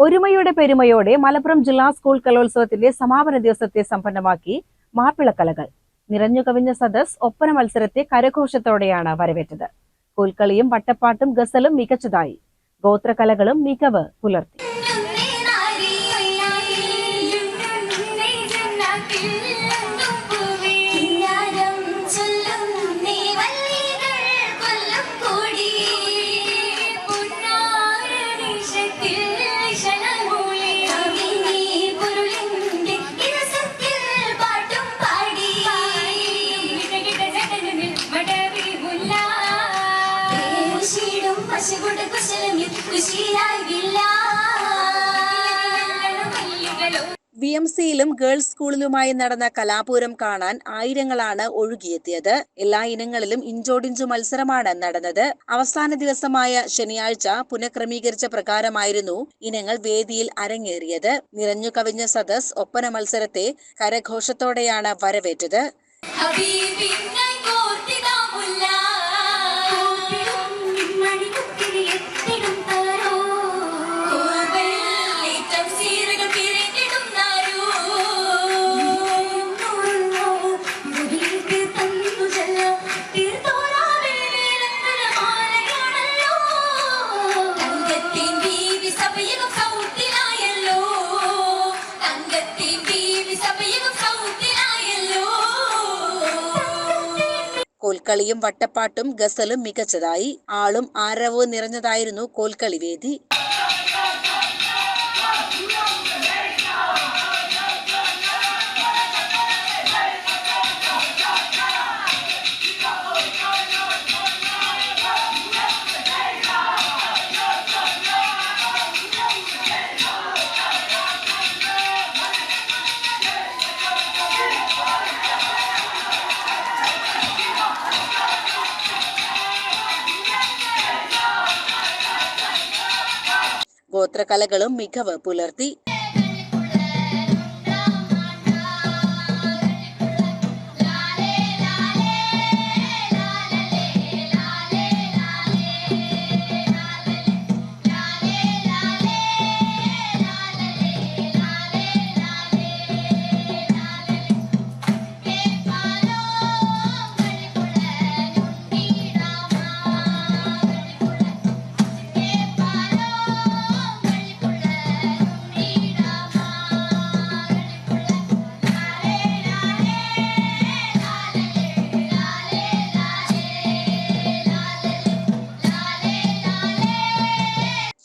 ഒരുമയുടെ പെരുമയോടെ മലപ്പുറം ജില്ലാ സ്കൂൾ കലോത്സവത്തിന്റെ സമാപന ദിവസത്തെ സമ്പന്നമാക്കി മാപ്പിളക്കലകൾ. നിറഞ്ഞു കവിഞ്ഞ സദസ് ഒപ്പന മത്സരത്തെ കരഘോഷത്തോടെയാണ് വരവേറ്റത്. കോൽക്കളിയും വട്ടപ്പാട്ടും ഗസലും മികച്ചതായി. ഗോത്രകലകളും മികവ് പുലർത്തി. പശുകുട കുശലമിൽ കുശിയായില്ല വി എം സിയിലും ഗേൾസ് സ്കൂളിലുമായി നടന്ന കലാപൂരം കാണാൻ ആയിരങ്ങളാണ് ഒഴുകിയെത്തിയത്. എല്ലാ ഇനങ്ങളിലും ഇഞ്ചോടിഞ്ചു മത്സരമാണ് നടന്നത്. അവസാന ദിവസമായ ശനിയാഴ്ച പുനഃക്രമീകരിച്ച പ്രകാരമായിരുന്നു ഇനങ്ങൾ വേദിയിൽ അരങ്ങേറിയത്. നിറഞ്ഞു കവിഞ്ഞ സദസ് ഒപ്പന മത്സരത്തെ കരഘോഷത്തോടെയാണ് വരവേറ്റത്. ഹബീബിനെ കോൽക്കളിയും വട്ടപ്പാട്ടും ഗസലും മികച്ചതായി. ആളും ആരവവും നിറഞ്ഞതായിരുന്നു കോൽക്കളി വേദി. ഗോത്രകലകളും മികവ് പുലർത്തി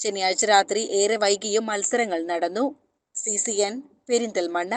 ശനിയാഴ്ച രാത്രി ഏറെ വൈകിയും മത്സരങ്ങൾ നടന്നു. C C N Perinthalmanna.